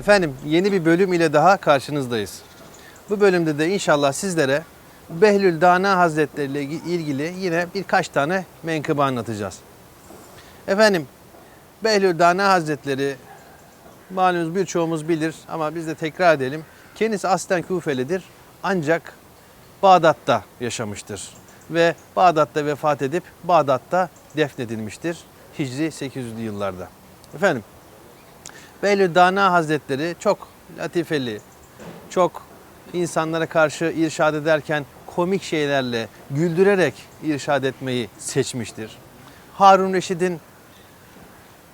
Efendim yeni bir bölüm ile daha karşınızdayız. Bu bölümde de inşallah sizlere Behlül Dana Hazretleri ile ilgili yine birkaç tane menkıbe anlatacağız. Efendim Behlül Dana Hazretleri malumunuz birçoğumuz bilir ama biz de tekrar edelim. Kendisi aslen Kufelidir ancak Bağdat'ta yaşamıştır. Ve Bağdat'ta vefat edip Bağdat'ta defnedilmiştir. Hicri 800'lü yıllarda. Efendim Behlül Dana Hazretleri çok latifeli, çok insanlara karşı irşad ederken komik şeylerle, güldürerek irşad etmeyi seçmiştir. Harun Reşid'in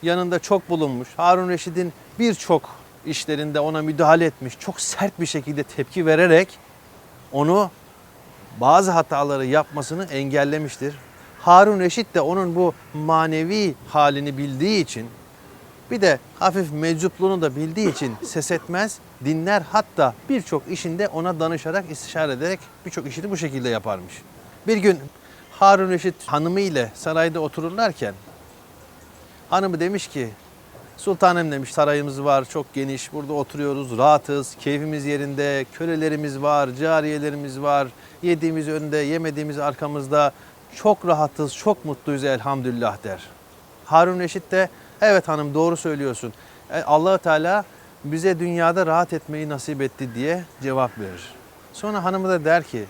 yanında çok bulunmuş. Harun Reşid'in birçok işlerinde ona müdahale etmiş. Çok sert bir şekilde tepki vererek onu bazı hataları yapmasını engellemiştir. Harun Reşit de onun bu manevi halini bildiği için bir de hafif meczupluğunu da bildiği için ses etmez, dinler hatta birçok işinde ona danışarak, istişare ederek birçok işini bu şekilde yaparmış. Bir gün Harun Reşit hanımı ile sarayda otururlarken hanımı demiş ki Sultanım demiş sarayımız var çok geniş burada oturuyoruz rahatız keyfimiz yerinde kölelerimiz var cariyelerimiz var yediğimiz önde yemediğimiz arkamızda çok rahatız çok mutluyuz elhamdülillah der. Harun Reşit de evet hanım doğru söylüyorsun E, allah Teala bize dünyada rahat etmeyi nasip etti diye cevap verir. Sonra hanımı da der ki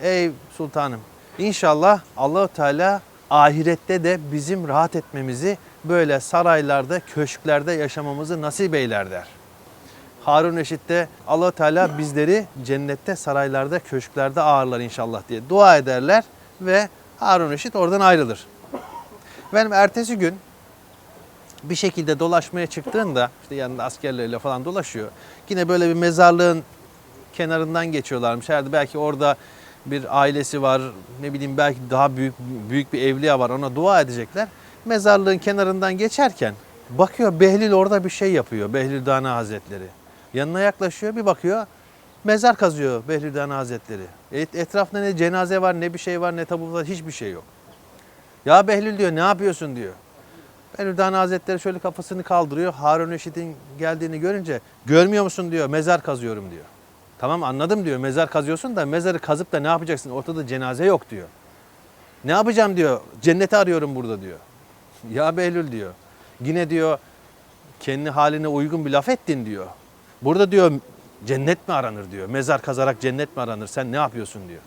ey sultanım inşallah allah Teala ahirette de bizim rahat etmemizi böyle saraylarda, köşklerde yaşamamızı nasip eyler der. Harun Reşit de allah Teala bizleri cennette, saraylarda, köşklerde ağırlar inşallah diye dua ederler ve Harun Reşit oradan ayrılır. Benim ertesi gün bir şekilde dolaşmaya çıktığında işte yanında askerleriyle falan dolaşıyor. Yine böyle bir mezarlığın kenarından geçiyorlarmış. Herhalde belki orada bir ailesi var. Ne bileyim belki daha büyük büyük bir evliya var. Ona dua edecekler. Mezarlığın kenarından geçerken bakıyor Behlül orada bir şey yapıyor. Behlül Dana Hazretleri. Yanına yaklaşıyor bir bakıyor. Mezar kazıyor Behlül Dana Hazretleri. Et- Etrafında ne cenaze var ne bir şey var ne tabu var hiçbir şey yok. Ya Behlül diyor ne yapıyorsun diyor. Dana Hazretleri şöyle kafasını kaldırıyor. Harun Reşit'in geldiğini görünce görmüyor musun diyor mezar kazıyorum diyor. Tamam anladım diyor mezar kazıyorsun da mezarı kazıp da ne yapacaksın ortada cenaze yok diyor. Ne yapacağım diyor cenneti arıyorum burada diyor. Ya Behlül diyor yine diyor kendi haline uygun bir laf ettin diyor. Burada diyor cennet mi aranır diyor. Mezar kazarak cennet mi aranır sen ne yapıyorsun diyor.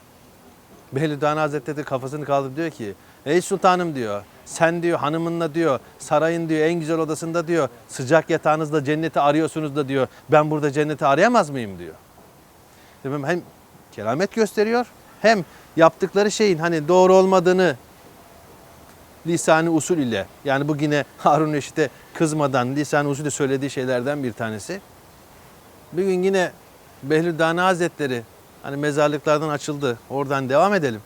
Behlül Dana Hazretleri kafasını kaldırıp diyor ki ey sultanım diyor sen diyor hanımınla diyor sarayın diyor en güzel odasında diyor sıcak yatağınızda cenneti arıyorsunuz da diyor ben burada cenneti arayamaz mıyım diyor. Efendim hem keramet gösteriyor hem yaptıkları şeyin hani doğru olmadığını lisani usul ile yani bu yine Harun Reşit'e kızmadan lisani usulü söylediği şeylerden bir tanesi. Bir gün yine Behlül Dana Hazretleri hani mezarlıklardan açıldı oradan devam edelim.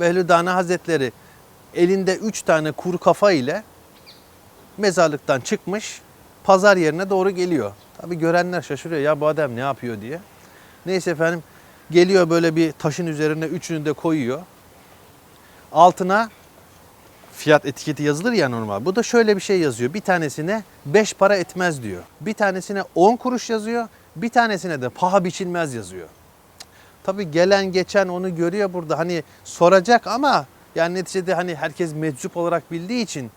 Behlül Dana Hazretleri elinde üç tane kuru kafa ile mezarlıktan çıkmış pazar yerine doğru geliyor. Tabi görenler şaşırıyor ya bu adam ne yapıyor diye. Neyse efendim geliyor böyle bir taşın üzerine üçünü de koyuyor. Altına fiyat etiketi yazılır ya normal. Bu da şöyle bir şey yazıyor. Bir tanesine 5 para etmez diyor. Bir tanesine 10 kuruş yazıyor. Bir tanesine de paha biçilmez yazıyor. Tabii gelen geçen onu görüyor burada. Hani soracak ama yani neticede hani herkes meczup olarak bildiği için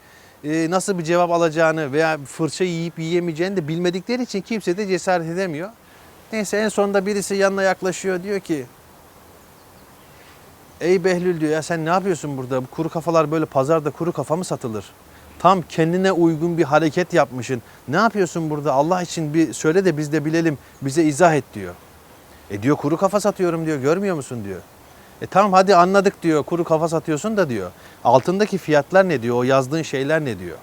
e, nasıl bir cevap alacağını veya fırça yiyip yiyemeyeceğini de bilmedikleri için kimse de cesaret edemiyor. Neyse en sonunda birisi yanına yaklaşıyor diyor ki Ey Behlül diyor ya sen ne yapıyorsun burada? Bu kuru kafalar böyle pazarda kuru kafa mı satılır? Tam kendine uygun bir hareket yapmışsın. Ne yapıyorsun burada? Allah için bir söyle de biz de bilelim. Bize izah et diyor. E diyor kuru kafa satıyorum diyor. Görmüyor musun diyor. E tamam hadi anladık diyor. Kuru kafa satıyorsun da diyor. Altındaki fiyatlar ne diyor? O yazdığın şeyler ne diyor?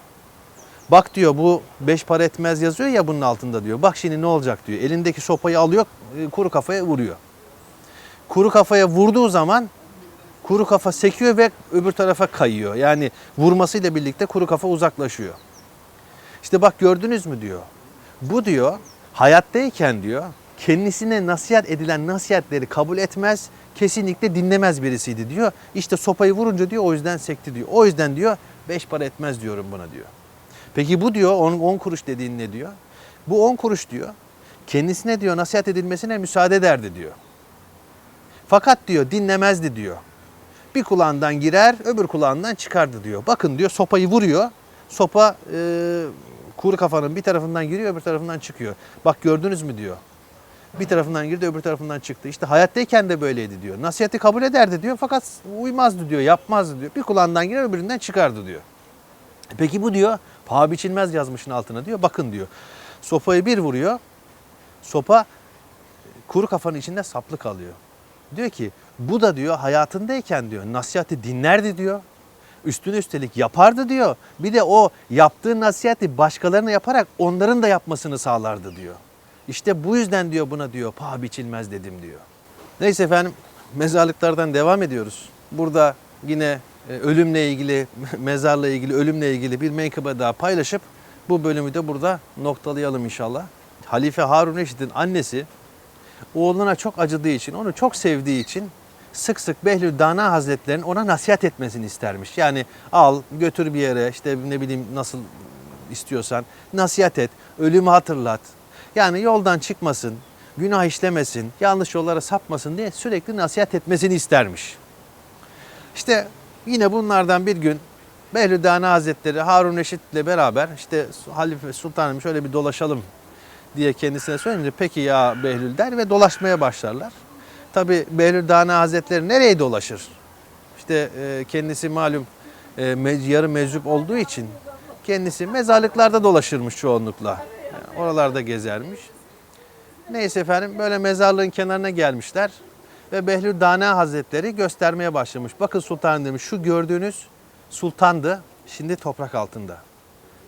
Bak diyor bu beş para etmez yazıyor ya bunun altında diyor. Bak şimdi ne olacak diyor. Elindeki sopayı alıyor e, kuru kafaya vuruyor. Kuru kafaya vurduğu zaman kuru kafa sekiyor ve öbür tarafa kayıyor. Yani vurmasıyla birlikte kuru kafa uzaklaşıyor. İşte bak gördünüz mü diyor. Bu diyor hayattayken diyor kendisine nasihat edilen nasihatleri kabul etmez, kesinlikle dinlemez birisiydi diyor. İşte sopayı vurunca diyor o yüzden sekti diyor. O yüzden diyor beş para etmez diyorum buna diyor. Peki bu diyor 10 kuruş dediğin ne diyor? Bu 10 kuruş diyor. kendisine diyor nasihat edilmesine müsaade ederdi diyor. Fakat diyor dinlemezdi diyor. Bir kulağından girer, öbür kulağından çıkardı diyor. Bakın diyor sopayı vuruyor. Sopa e, kuru kafanın bir tarafından giriyor, öbür tarafından çıkıyor. Bak gördünüz mü diyor. Bir tarafından girdi, öbür tarafından çıktı. İşte hayattayken de böyleydi diyor. Nasihati kabul ederdi diyor fakat uymazdı diyor, yapmazdı diyor. Bir kulağından girer, öbüründen çıkardı diyor. Peki bu diyor, paha biçilmez yazmışın altına diyor. Bakın diyor. Sopayı bir vuruyor. Sopa kuru kafanın içinde saplı kalıyor. Diyor ki bu da diyor hayatındayken diyor nasihati dinlerdi diyor. Üstüne üstelik yapardı diyor. Bir de o yaptığı nasihati başkalarına yaparak onların da yapmasını sağlardı diyor. İşte bu yüzden diyor buna diyor paha biçilmez dedim diyor. Neyse efendim mezarlıklardan devam ediyoruz. Burada yine e, ölümle ilgili, mezarla ilgili, ölümle ilgili bir menkıbe daha paylaşıp bu bölümü de burada noktalayalım inşallah. Halife Harun Reşit'in annesi oğluna çok acıdığı için, onu çok sevdiği için sık sık Behlül Dana Hazretleri'nin ona nasihat etmesini istermiş. Yani al götür bir yere işte ne bileyim nasıl istiyorsan nasihat et, ölümü hatırlat. Yani yoldan çıkmasın, günah işlemesin, yanlış yollara sapmasın diye sürekli nasihat etmesini istermiş. İşte yine bunlardan bir gün Behlül Dana Hazretleri Harun Reşit'le beraber işte Halife Sultanım şöyle bir dolaşalım diye kendisine söyleyince peki ya Behlül der ve dolaşmaya başlarlar. Tabi Behlül Dana Hazretleri nereye dolaşır? İşte e, kendisi malum e, yarı meczup olduğu için kendisi mezarlıklarda dolaşırmış çoğunlukla. Oralarda gezermiş. Neyse efendim böyle mezarlığın kenarına gelmişler ve Behlül Dana Hazretleri göstermeye başlamış. Bakın sultanım demiş şu gördüğünüz sultandı şimdi toprak altında.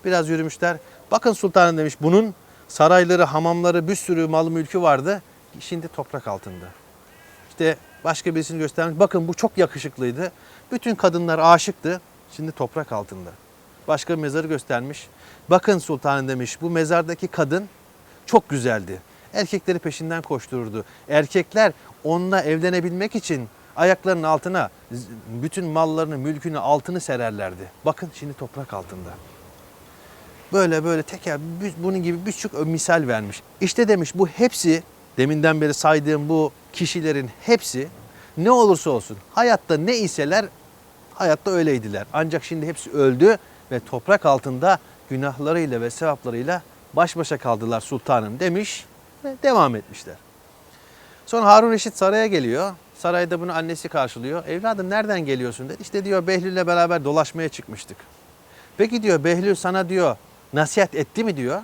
Biraz yürümüşler. Bakın sultanım demiş bunun sarayları, hamamları, bir sürü malı mülkü vardı. Şimdi toprak altında. İşte başka birisini göstermiş. Bakın bu çok yakışıklıydı. Bütün kadınlar aşıktı. Şimdi toprak altında. Başka bir mezarı göstermiş. Bakın sultanım demiş bu mezardaki kadın çok güzeldi. Erkekleri peşinden koştururdu. Erkekler onunla evlenebilmek için ayaklarının altına bütün mallarını, mülkünü, altını sererlerdi. Bakın şimdi toprak altında. Böyle böyle teker bunun gibi birçok misal vermiş. İşte demiş bu hepsi deminden beri saydığım bu kişilerin hepsi ne olursa olsun hayatta ne iseler hayatta öyleydiler. Ancak şimdi hepsi öldü ve toprak altında günahlarıyla ve sevaplarıyla baş başa kaldılar sultanım demiş ve devam etmişler. Sonra Harun Reşit saraya geliyor. Sarayda bunu annesi karşılıyor. Evladım nereden geliyorsun dedi. İşte diyor Behlül'le beraber dolaşmaya çıkmıştık. Peki diyor Behlül sana diyor nasihat etti mi diyor.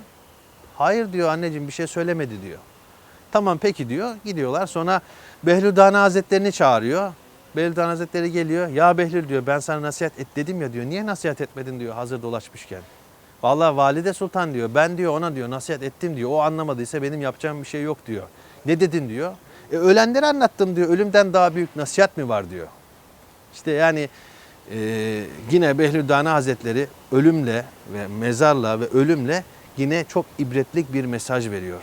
Hayır diyor anneciğim bir şey söylemedi diyor. Tamam peki diyor. Gidiyorlar sonra Behlül Dana Hazretlerini çağırıyor. Behlül Dana Hazretleri geliyor. Ya Behlül diyor ben sana nasihat et dedim ya diyor. Niye nasihat etmedin diyor hazır dolaşmışken. Vallahi Valide Sultan diyor. Ben diyor ona diyor nasihat ettim diyor. O anlamadıysa benim yapacağım bir şey yok diyor. Ne dedin diyor. E, ölenleri anlattım diyor. Ölümden daha büyük nasihat mi var diyor. İşte yani e, yine Behlül Dana Hazretleri ölümle ve mezarla ve ölümle yine çok ibretlik bir mesaj veriyor.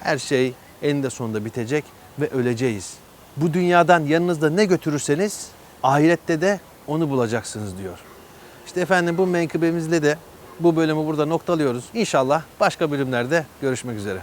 Her şey eninde sonunda bitecek ve öleceğiz. Bu dünyadan yanınızda ne götürürseniz ahirette de onu bulacaksınız diyor. İşte efendim bu menkıbemizle de bu bölümü burada noktalıyoruz. İnşallah başka bölümlerde görüşmek üzere.